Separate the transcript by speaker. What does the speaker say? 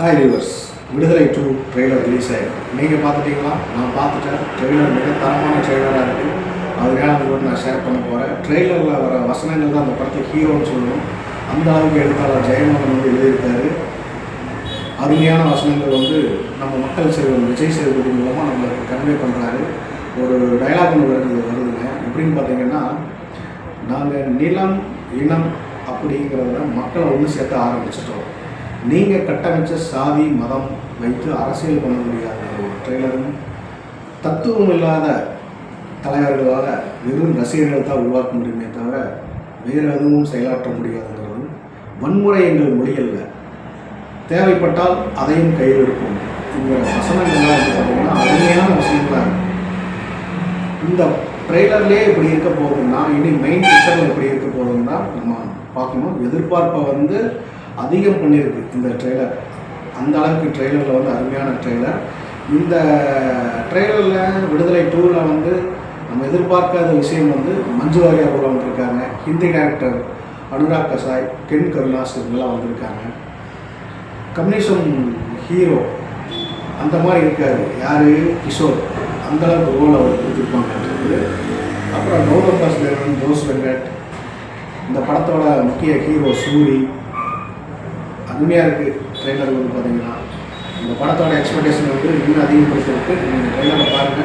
Speaker 1: Hi viewers Viduthalai two trailer release ஆயிருக்கு. நீங்கள் பார்த்துட்டீங்களா? நான் பார்த்துட்டேன். ட்ரெய்லர் மிக தரமான ட்ரெய்லராக இருக்குது அதனால உங்களுக்கு நான் ஷேர் பண்ண போகிறேன் ட்ரெய்லரில் வர வசனங்கள் தான் அந்த படத்தை ஹீரோன்னு சொல்லணும். அந்த அளவுக்கு எழுத்தாளர் ஜெயமோகன் வந்து எழுதியிருக்காரு. அருமையான வசனங்கள் வந்து நம்ம மக்கள் செல்வன் விஜய் சேதுபதி மூலமாக நம்மளுக்கு கன்வே பண்ணுறாரு ஒரு டைலாக் ஒன்று வருது வருதுங்க. எப்படின்னு பார்த்தீங்கன்னா நாங்கள் நிலம் இனம் அப்படிங்கிறத மக்களை ஒன்று சேர்த்த ஆரம்பிச்சிட்டோம். நீங்கள் கட்டமைச்ச சாதி மதம் வைத்து அரசியல் பண்ண முடியாத ஒரு ட்ரெய்லரும் தத்துவம் இல்லாத தலைவர்களால் வெறும் ரசிகர்கள் தான் உருவாக்க முடியுமே தவிர வேறு எதுவும் செயலாற்ற முடியாதுங்கிறதும் வன்முறை எங்கள் மொழிகளில் தேவைப்பட்டால் அதையும் கையில் இருக்கும் இந்த வசனங்கள்லாம் வந்து பார்த்தீங்கன்னா அருமையான வசனங்களாக இருக்கும் இந்த ட்ரெய்லர்லேயே எப்படி இருக்க போகுதுன்னா இனி மெயின் பிக்சரில் எப்படி இருக்க போகுதுன்னா நம்ம பார்க்கணும். எதிர்பார்ப்பை வந்து அதிகம் பண்ணியிருக்கு இந்த ட்ரெய்லர் அந்த அளவுக்கு ட்ரெய்லரில் வந்து அருமையான ட்ரெய்லர் இந்த ட்ரெய்லரில் விடுதலை டூவில் வந்து நம்ம எதிர்பார்க்காத விஷயம் வந்து மஞ்சு வாரியார் கூட வந்திருக்காங்க. ஹிந்தி டேரக்டர் அனுராக் கசாய் கென் கருணாஸ் இவங்கெல்லாம் வந்திருக்காங்க. கம்யூனிசம் ஹீரோ அந்த மாதிரி இருக்காரு. யார்? கிஷோர். அந்த அளவுக்கு ரோல் அவர் கொடுத்துருப்பாங்க அப்புறம் கௌதம் தாஸ் தேவன் ஜோஸ் வெங்கட். இந்த படத்தோட முக்கிய ஹீரோ சூரி. அருமையாக இருக்குது ட்ரெயிலர் வந்து பார்த்தீங்கன்னா இந்த படத்தோட எக்ஸ்பெக்டேஷன் வந்து இன்னும் அதிகப்படுத்திருக்கு நீங்கள் ட்ரெயிலரை பாருங்கள்